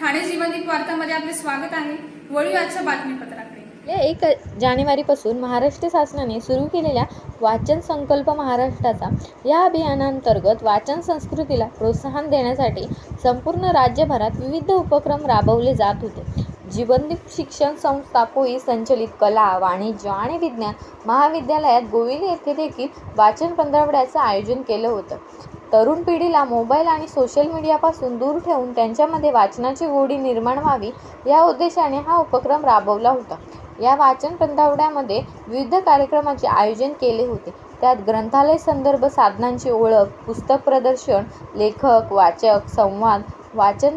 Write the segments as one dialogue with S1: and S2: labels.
S1: वार्तामध्ये आपले स्वागत आहे. वळूया आजच्या बातमीपत्राकडे.
S2: गेल्या एक जानेवारीपासून महाराष्ट्र शासनाने सुरू केलेल्या वाचन संकल्प महाराष्ट्राचा या अभियानांतर्गत वाचन संस्कृतीला प्रोत्साहन देण्यासाठी संपूर्ण राज्यभरात विविध उपक्रम राबवले जात होते. जीवनदीप शिक्षण संस्था पोई संचलित कला वाणिज्य आणि विज्ञान महाविद्यालयात गोविंद येथे देखील वाचन पंधरवड्याचं आयोजन केलं होतं. तरुण पिढीला मोबाईल आणि सोशल मीडियापासून दूर ठेवून त्यांच्यामध्ये वाचनाची गोडी निर्माण व्हावी या उद्देशाने हा उपक्रम राबवला होता. या वाचन पंधरवड्यामध्ये विविध कार्यक्रमाचे आयोजन केले होते. त्यात ग्रंथालय संदर्भ साधनांची ओळख पुस्तक प्रदर्शन लेखक वाचक संवाद वाचन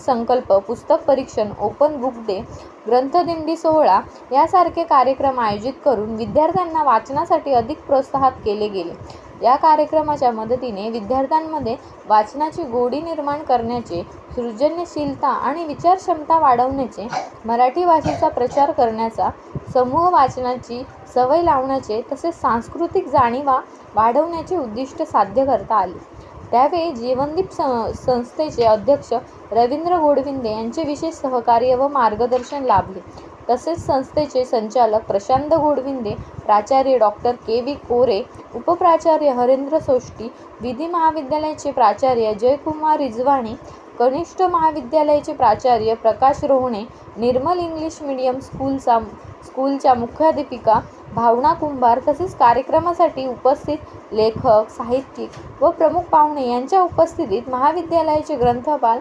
S2: संकल्प पुस्तक परीक्षण ओपन बुक डे ग्रंथदिंडी सोहळा यासारखे कार्यक्रम आयोजित करून विद्यार्थ्यांना वाचनासाठी अधिक प्रोत्साहित केले गेले. या कार्यक्रमाच्या मदतीने विद्यार्थ्यांमध्ये वाचनाची गोडी निर्माण करण्याचे सृजनशीलता आणि विचारक्षमता वाढवण्याचे मराठी भाषेचा प्रचार करण्याचा समूह वाचनाची सवय लावण्याचे तसेच सांस्कृतिक जाणीवा वाढवण्याचे उद्दिष्ट साध्य करता आले. त्यावेळी जीवनदीप सं संस्थेचे अध्यक्ष रवींद्र गोडविंदे यांचे विशेष सहकार्य व मार्गदर्शन लाभले. तसेच संस्थेचे संचालक प्रशांत गोडविंदे प्राचार्य डॉक्टर के व्ही कोरे उपप्राचार्य हरेंद्र सोष्टी विधी महाविद्यालयाचे प्राचार्य जयकुमार रिजवाणे कनिष्ठ महाविद्यालयाचे प्राचार्य प्रकाश रोहणे निर्मल इंग्लिश मीडियम स्कूलचा स्कूलच्या मुख्याध्यापिका भावना कुंभार तसेच कार्यक्रमासाठी उपस्थित लेखक साहित्यिक व प्रमुख पाहुणे यांच्या उपस्थितीत महाविद्यालयाचे ग्रंथपाल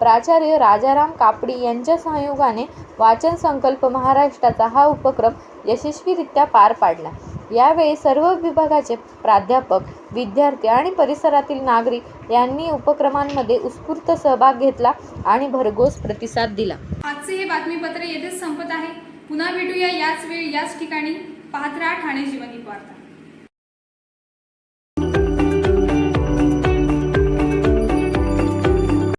S2: प्राचार्य राजाराम कापडी यांच्या सहयोगाने वाचन संकल्प महाराष्ट्राचा हा उपक्रम यशस्वीरित्या पार पाडला. यावेळी सर्व विभागाचे प्राध्यापक विद्यार्थी आणि परिसरातील नागरिक यांनी उपक्रमांमध्ये उत्स्फूर्त सहभाग घेतला आणि भरघोस प्रतिसाद दिला.
S1: आजचे हे बातमीपत्र येथेच संपत आहे. पुन्हा भेटूया याच वेळी याच ठिकाणी. पाहत राहा ठाणे जीवनी वार्ता.